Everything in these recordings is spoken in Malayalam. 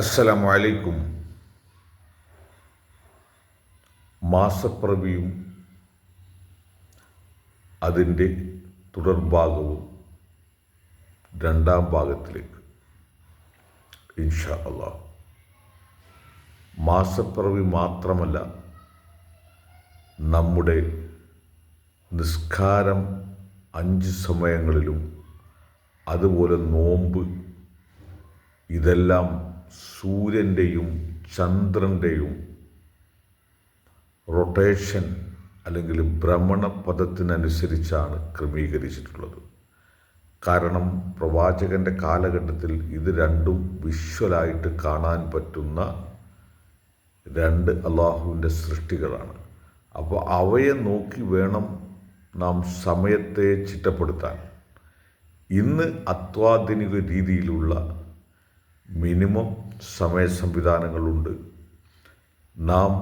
അസ്സലാമു അലൈക്കും മാസപ്രവിയും അതിന്റെ തുടർഭാഗവും രണ്ടാം ഭാഗത്തിലേക്ക്. ഇൻഷാ അള്ളാഹ് മാസപ്പിറവി മാത്രമല്ല നമ്മുടെ നിസ്കാരം അഞ്ച് സമയങ്ങളിലും അതുപോലെ നോമ്പ് ഇതെല്ലാം സൂര്യന്റെയും ചന്ദ്രന്റെയും റൊട്ടേഷൻ അല്ലെങ്കിൽ ഭ്രമണപഥത്തിനനുസരിച്ചാണ് ക്രമീകരിച്ചിട്ടുള്ളത്. കാരണം പ്രവാചകന്റെ കാലഘട്ടത്തിൽ ഇത് രണ്ടും വിഷ്വലായിട്ട് കാണാൻ പറ്റുന്ന രണ്ട് അള്ളാഹുവിന്റെ സൃഷ്ടികളാണ്. അപ്പോൾ അവയെ നോക്കി വേണം നാം സമയത്തെ ചിട്ടപ്പെടുത്താൻ. ഇന്ന് അത്യാധുനിക രീതിയിലുള്ള മിനിമം സമയ സംവിധാനങ്ങളുണ്ട്. നാം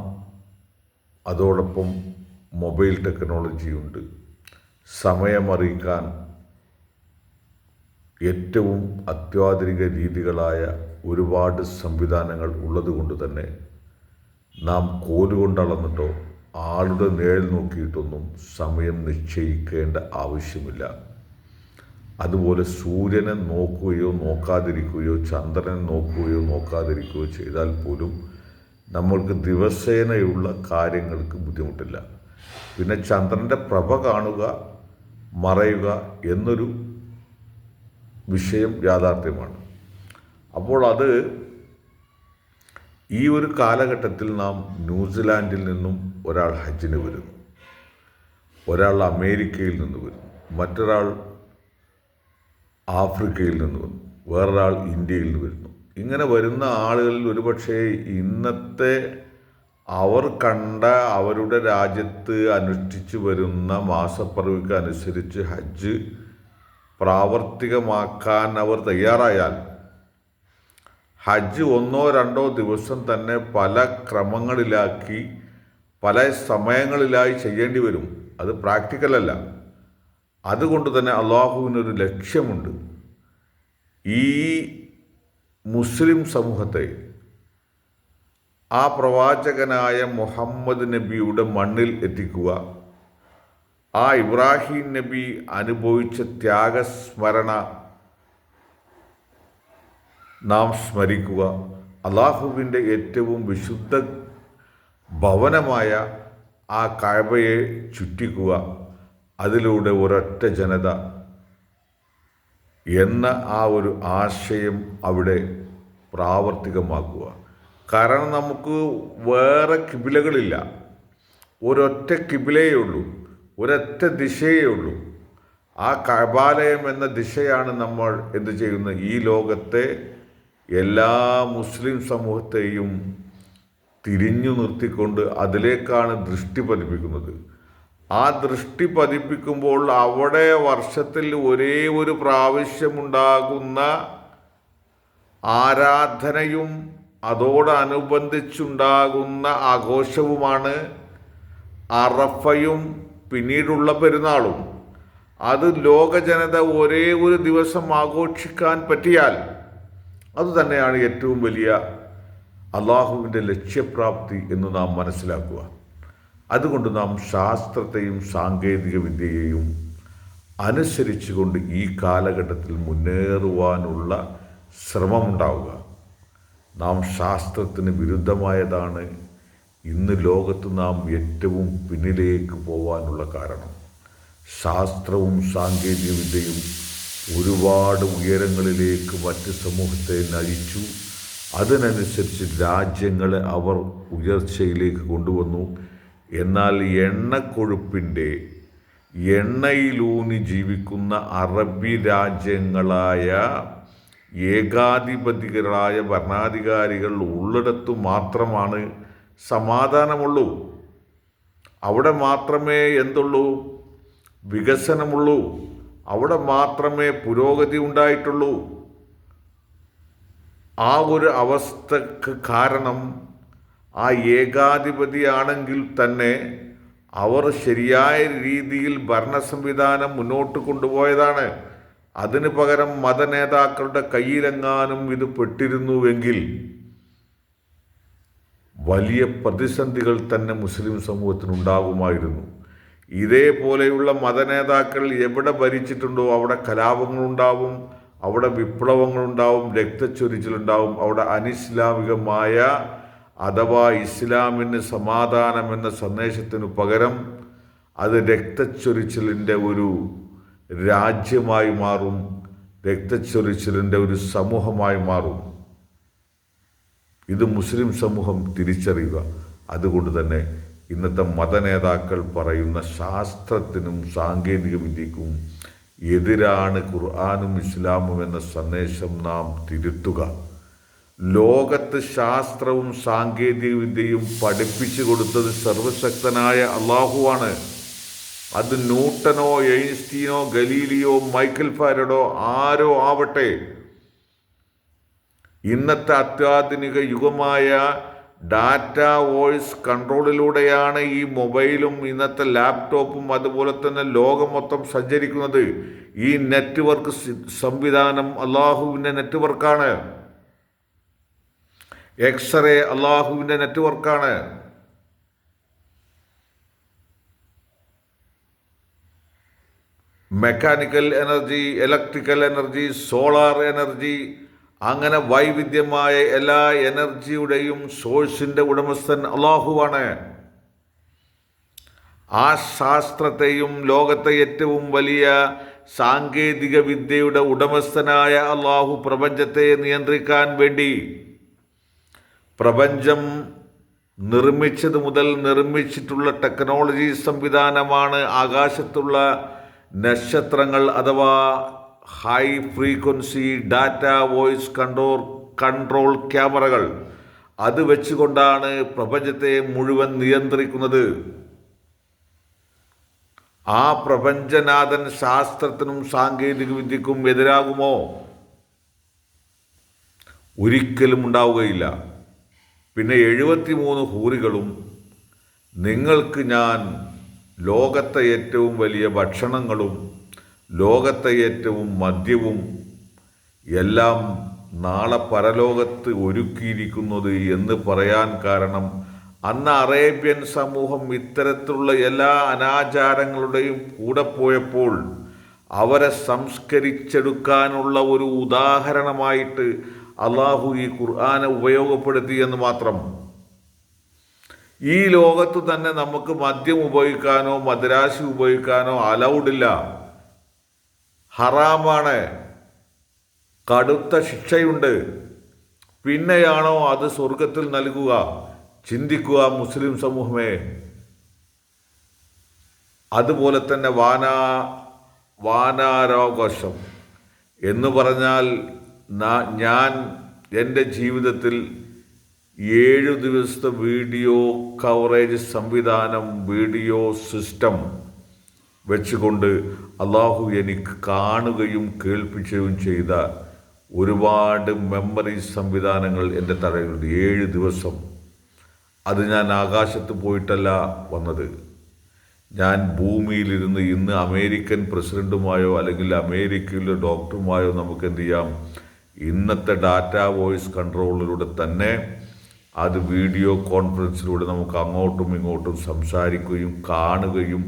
അതോടൊപ്പം മൊബൈൽ ടെക്നോളജിയുണ്ട്. സമയമറിയിക്കാൻ ഏറ്റവും അത്യാധുനിക രീതികളായ ഒരുപാട് സംവിധാനങ്ങൾ ഉള്ളതുകൊണ്ട് തന്നെ നാം കോലുകൊണ്ടളന്നിട്ടോ ആളുടെ നേൽ നോക്കിയിട്ടൊന്നും സമയം നിശ്ചയിക്കേണ്ട ആവശ്യമില്ല. അതുപോലെ സൂര്യനെ നോക്കുകയോ നോക്കാതിരിക്കുകയോ ചന്ദ്രനെ നോക്കുകയോ നോക്കാതിരിക്കുകയോ ചെയ്താൽ പോലും നമ്മൾക്ക് ദിവസേനയുള്ള കാര്യങ്ങൾക്ക് ബുദ്ധിമുട്ടില്ല. പിന്നെ ചന്ദ്രന്റെ പ്രഭ കാണുക മറയുക എന്നൊരു വിഷയം യാഥാർത്ഥ്യമാണ്. അപ്പോൾ അത് ഈ ഒരു കാലഘട്ടത്തിൽ നാം ന്യൂസിലാൻഡിൽ നിന്നും ഒരാൾ ഹജ്ജിന് വരുന്നു. ഒരാൾ അമേരിക്കയിൽ നിന്ന് വരുന്നു. മറ്റൊരാൾ ആഫ്രിക്കയിൽ നിന്ന് വന്നു. വേറൊരാൾ ഇന്ത്യയിൽ നിന്ന് വരുന്നു. ഇങ്ങനെ വരുന്ന ആളുകളിൽ ഒരുപക്ഷെ ഇന്നത്തെ അവർ കണ്ട അവരുടെ രാജ്യത്ത് അനുഷ്ഠിച്ചു വരുന്ന മാസപ്പറവിക്ക് അനുസരിച്ച് ഹജ്ജ് പ്രാവർത്തികമാക്കാൻ അവർ തയ്യാറായാൽ ഹജ്ജ് ഒന്നോ രണ്ടോ ദിവസം തന്നെ പല ക്രമങ്ങളിലാക്കി പല സമയങ്ങളിലായി ചെയ്യേണ്ടി വരും. അത് പ്രാക്ടിക്കലല്ല. അതുകൊണ്ട് തന്നെ അള്ളാഹുവിനൊരു ലക്ഷ്യമുണ്ട്. ഈ മുസ്ലിം സമൂഹത്തെ ആ പ്രവാചകനായ മുഹമ്മദ് നബിയുടെ മണ്ണിൽ എത്തിക്കുക ആ ഇബ്രാഹിം നബി അനുഭവിച്ച ത്യാഗസ്മരണ നാം സ്മരിക്കുക അള്ളാഹുവിന്റെ ഏറ്റവും വിശുദ്ധ ഭവനമായ ആ കഴവയെ ചുറ്റിക്കുക അതിലൂടെ ഒരൊറ്റ ജനത എന്ന ആ ഒരു ആശയം അവിടെ പ്രാവർത്തികമാക്കുക. കാരണം നമുക്ക് വേറെ കിബിലകളില്ല. ഒരൊറ്റ കിബിലയേ ഉള്ളൂ. ഒരൊറ്റ ദിശയേ ഉള്ളൂ. ആ കബാലയം എന്ന ദിശയാണ് നമ്മൾ എന്ത് ചെയ്യുന്നത്? ഈ ലോകത്തെ എല്ലാ മുസ്ലിം സമൂഹത്തെയും തിരിഞ്ഞു നിർത്തിക്കൊണ്ട് അതിലേക്കാണ് ദൃഷ്ടി പതിപ്പിക്കുന്നത്. ആ ദൃഷ്ടി പതിപ്പിക്കുമ്പോൾ അവിടെ വർഷത്തിൽ ഒരേ ഒരു പ്രാവശ്യമുണ്ടാകുന്ന ആരാധനയും അതോടനുബന്ധിച്ചുണ്ടാകുന്ന ആഘോഷവുമാണ് അറഫയും പിന്നീടുള്ള പെരുന്നാളും. അത് ലോക ജനത ഒരേ ഒരു ദിവസം ആഘോഷിക്കാൻ പറ്റിയാൽ അതുതന്നെയാണ് ഏറ്റവും വലിയ അള്ളാഹുവിന്റെ ലക്ഷ്യപ്രാപ്തി എന്ന് നാം മനസ്സിലാക്കുക. അതുകൊണ്ട് നാം ശാസ്ത്രത്തെയും സാങ്കേതിക വിദ്യയെയും അനുസരിച്ചുകൊണ്ട് ഈ കാലഘട്ടത്തിൽ മുന്നേറുവാനുള്ള ശ്രമമുണ്ടാവുക. നാം ശാസ്ത്രത്തിന് വിരുദ്ധമായതാണ്. ഇന്ന് ലോകത്ത് നാം ഏറ്റവും പിന്നിലേക്ക് പോവാനുള്ള കാരണം. ശാസ്ത്രവും സാങ്കേതികവിദ്യയും ഒരുപാട് ഉയരങ്ങളിലേക്ക് മറ്റ് സമൂഹത്തെ നയിച്ചു. അതിനനുസരിച്ച് രാജ്യങ്ങളെ അവർ ഉയർച്ചയിലേക്ക് കൊണ്ടുവന്നു. എന്നാൽ എണ്ണക്കൊഴുപ്പിന്റെ എണ്ണയിലൂന്നി ജീവിക്കുന്ന അറബി രാജ്യങ്ങളായ ഏകാധിപതികളായ ഭരണാധികാരികൾ ഉള്ളിടത്തു മാത്രമാണ് സമാധാനമുള്ളൂ. അവിടെ മാത്രമേ എന്തുള്ളൂ? വികസനമുള്ളൂ. അവിടെ മാത്രമേ പുരോഗതി ഉണ്ടായിട്ടുള്ളൂ. ആ ഒരു അവസ്ഥക്ക് കാരണം ആ ഏകാധിപതിയാണെങ്കിൽ തന്നെ അവർ ശരിയായ രീതിയിൽ ഭരണ സംവിധാനം മുന്നോട്ട് കൊണ്ടുപോയതാണ്. അതിന് പകരം മതനേതാക്കളുടെ കയ്യിലെങ്ങാനും ഇത് പെട്ടിരുന്നുവെങ്കിൽ വലിയ പ്രതിസന്ധികൾ തന്നെ മുസ്ലിം സമൂഹത്തിനുണ്ടാകുമായിരുന്നു. ഇതേപോലെയുള്ള മതനേതാക്കൾ എവിടെ ഭരിച്ചിട്ടുണ്ടോ അവിടെ കലാപങ്ങളുണ്ടാവും അവിടെ വിപ്ലവങ്ങളുണ്ടാവും രക്തച്ചൊരിച്ചിലുണ്ടാവും അവിടെ അനിസ്ലാമികമായ അഥവാ ഇസ്ലാമിന് സമാധാനം എന്ന സന്ദേശത്തിനു പകരം അത് രക്തച്ചൊരിച്ചിലിന്റെ ഒരു രാജ്യമായി മാറും രക്തച്ചൊരിച്ചിലിന്റെ ഒരു സമൂഹമായി മാറും. ഇത് മുസ്ലിം സമൂഹം തിരിച്ചറിയുക. അതുകൊണ്ട് തന്നെ ഇന്നത്തെ മതനേതാക്കൾ പറയുന്ന ശാസ്ത്രത്തിനും സാങ്കേതിക വിദ്യക്കും എതിരാണ് ഖുർആാനും ഇസ്ലാമും എന്ന സന്ദേശം നാം തിരുത്തുക. ലോകത്ത് ശാസ്ത്രവും സാങ്കേതിക വിദ്യയും പഠിപ്പിച്ചു കൊടുത്തത് സർവശക്തനായ അള്ളാഹുവാണ്. അത് ന്യൂട്ടനോ എയിൻസ്റ്റീനോ ഗലീലിയോ മൈക്കൽ ഫാരഡോ ആരോ ആവട്ടെ. ഇന്നത്തെ അത്യാധുനിക യുഗമായ ഡാറ്റ വോയിസ് കൺട്രോളിലൂടെയാണ് ഈ മൊബൈലും ഇന്നത്തെ ലാപ്ടോപ്പും അതുപോലെ തന്നെ ലോകം മൊത്തം സഞ്ചരിക്കുന്നത്. ഈ നെറ്റ്വർക്ക് സംവിധാനം അള്ളാഹുവിന്റെ നെറ്റ്വർക്കാണ്. എക്സ്റേ അള്ളാഹുവിന്റെ നെറ്റ്വർക്കാണ്. Mechanical energy electrical energy solar energy അങ്ങനെ വൈവിധ്യമായ എല്ലാ എനർജിയുടെയും സോഴ്സിന്റെ ഉടമസ്ഥൻ അള്ളാഹുവാണ് ആ ശാസ്ത്രത്തെയും ലോകത്തെ ഏറ്റവും വലിയ സാങ്കേതിക വിദ്യയുടെ ഉടമസ്ഥനായ അള്ളാഹു പ്രപഞ്ചത്തെ നിയന്ത്രിക്കാൻ വേണ്ടി പ്രപഞ്ചം നിർമ്മിച്ചത് മുതൽ നിർമ്മിച്ചിട്ടുള്ള ടെക്നോളജി സംവിധാനമാണ് ആകാശത്തുള്ള നക്ഷത്രങ്ങൾ അഥവാ high frequency data voice control control ക്യാമറകൾ. അത് വെച്ചുകൊണ്ടാണ് പ്രപഞ്ചത്തെ മുഴുവൻ നിയന്ത്രിക്കുന്നത്. ആ പ്രപഞ്ചനാഥൻ ശാസ്ത്രത്തിനും സാങ്കേതിക വിദ്യക്കും എതിരാകുമോ? ഒരിക്കലും ഉണ്ടാവുകയില്ല. പിന്നെ എഴുപത്തിമൂന്ന് ഹൂറികളും നിങ്ങൾക്ക് ഞാൻ ലോകത്തെ ഏറ്റവും വലിയ ഭക്ഷണങ്ങളും ലോകത്തെ ഏറ്റവും മദ്യവും എല്ലാം നാളെ പരലോകത്ത് ഒരുക്കിയിരിക്കുന്നത് എന്ന് പറയാൻ കാരണം അന്ന് അറേബ്യൻ സമൂഹം ഇത്തരത്തിലുള്ള എല്ലാ അനാചാരങ്ങളുടെയും കൂടെ പോയപ്പോൾ അവരെ സംസ്കരിച്ചെടുക്കാനുള്ള ഒരു ഉദാഹരണമായിട്ട് അള്ളാഹു ഈ ഖുർആാനെ ഉപയോഗപ്പെടുത്തി എന്ന് മാത്രം. ഈ ലോകത്ത് തന്നെ നമുക്ക് മദ്യം ഉപയോഗിക്കാനോ മദ്രാശി ഉപയോഗിക്കാനോ അലൗഡില്ല. ഹറാമാണ്. കടുത്ത ശിക്ഷയുണ്ട്. പിന്നെയാണോ അത് സ്വർഗത്തിൽ നൽകുക? ചിന്തിക്കുക മുസ്ലിം സമൂഹമേ. അതുപോലെ തന്നെ വാനാ വാനാരോഗം എന്ന് പറഞ്ഞാൽ ഞാൻ എന്റെ ജീവിതത്തിൽ ഏഴു ദിവസത്തെ വീഡിയോ കവറേജ് സംവിധാനം വീഡിയോ സിസ്റ്റം വെച്ചുകൊണ്ട് അള്ളാഹു എനിക്ക് കാണുകയും കേൾപ്പിക്കുകയും ചെയ്ത ഒരുപാട് മെമ്മറി സംവിധാനങ്ങൾ എന്റെ തലയിലുണ്ട്. ഏഴ് ദിവസം. അത് ഞാൻ ആകാശത്ത് പോയിട്ടല്ല വന്നത്. ഞാൻ ഭൂമിയിലിരുന്ന് ഇന്ന് അമേരിക്കൻ പ്രസിഡന്റുമായോ അല്ലെങ്കിൽ അമേരിക്കയിലെ ഡോക്ടറുമായോ നമുക്ക് എന്ത് ചെയ്യാം? ഇന്നത്തെ ഡാറ്റ വോയിസ് കൺട്രോളിലൂടെ തന്നെ അത് വീഡിയോ കോൺഫറൻസിലൂടെ നമുക്ക് അങ്ങോട്ടും ഇങ്ങോട്ടും സംസാരിക്കുകയും കാണുകയും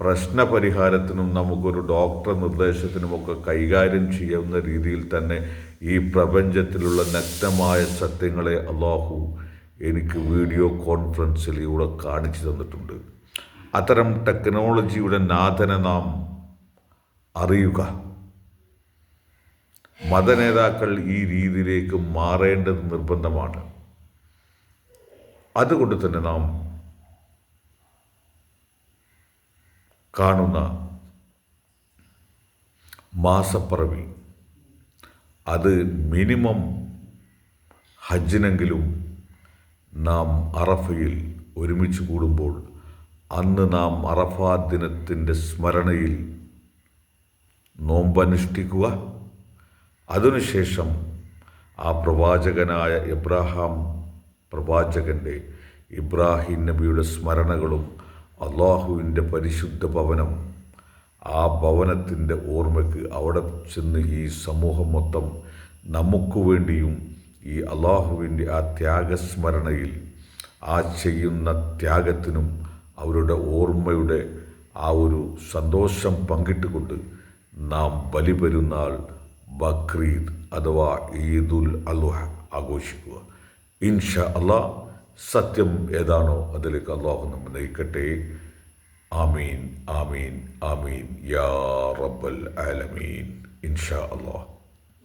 പ്രശ്നപരിഹാരത്തിനും നമുക്കൊരു ഡോക്ടർ നിർദ്ദേശത്തിനുമൊക്കെ കൈകാര്യം ചെയ്യുന്ന രീതിയിൽ തന്നെ ഈ പ്രപഞ്ചത്തിലുള്ള നഗ്നമായ സത്യങ്ങളെ അള്ളാഹു എനിക്ക് വീഡിയോ കോൺഫറൻസിലൂടെ കാണിച്ചു തന്നിട്ടുണ്ട്. അത്തരം ടെക്നോളജിയുടെ നാഥനെ നാം അറിയുക. മതനേതാക്കൾ ഈ രീതിയിലേക്ക് മാറേണ്ടത് നിർബന്ധമാണ്. അതുകൊണ്ട് തന്നെ നാം കാണുന്ന മാസപ്പിറവി അത് മിനിമം ഹജ്ജിനെങ്കിലും നാം അറഫയിൽ ഒരുമിച്ച് കൂടുമ്പോൾ അന്ന് നാം അറഫാ ദിനത്തിന്റെ സ്മരണയിൽ നോമ്പനുഷ്ഠിക്കുക. അതിനുശേഷം ആ പ്രവാചകനായ ഇബ്രാഹാം പ്രവാചകന്റെ ഇബ്രാഹിം നബിയുടെ സ്മരണകളും അള്ളാഹുവിന്റെ പരിശുദ്ധ ഭവനം ആ ഭവനത്തിന്റെ ഓർമ്മയ്ക്ക് അവിടെ ചെന്ന് ഈ സമൂഹം മൊത്തം നമുക്ക് വേണ്ടിയും ഈ അള്ളാഹുവിന്റെ ആ ത്യാഗസ്മരണയിൽ ആ ചെയ്യുന്ന ത്യാഗത്തിനും അവരുടെ ഓർമ്മയുടെ ആ ഒരു സന്തോഷം പങ്കിട്ടുകൊണ്ട് നാം ബലിപെരുന്നാൾ ബക്രീദ് അഥവാ ഈദുൽ അലുഹ ആഘോഷിക്കുക. ഇൻഷ അള്ളാ സത്യം ഏതാണോ അതിലേക്ക് അള്ളാഹു നമ്മൾ നയിക്കട്ടെ. ആമീൻ ആമീൻ ആമീൻ. യാ റബ്ബൽ ആലമീൻ. ഇൻഷാ അള്ളാഹ്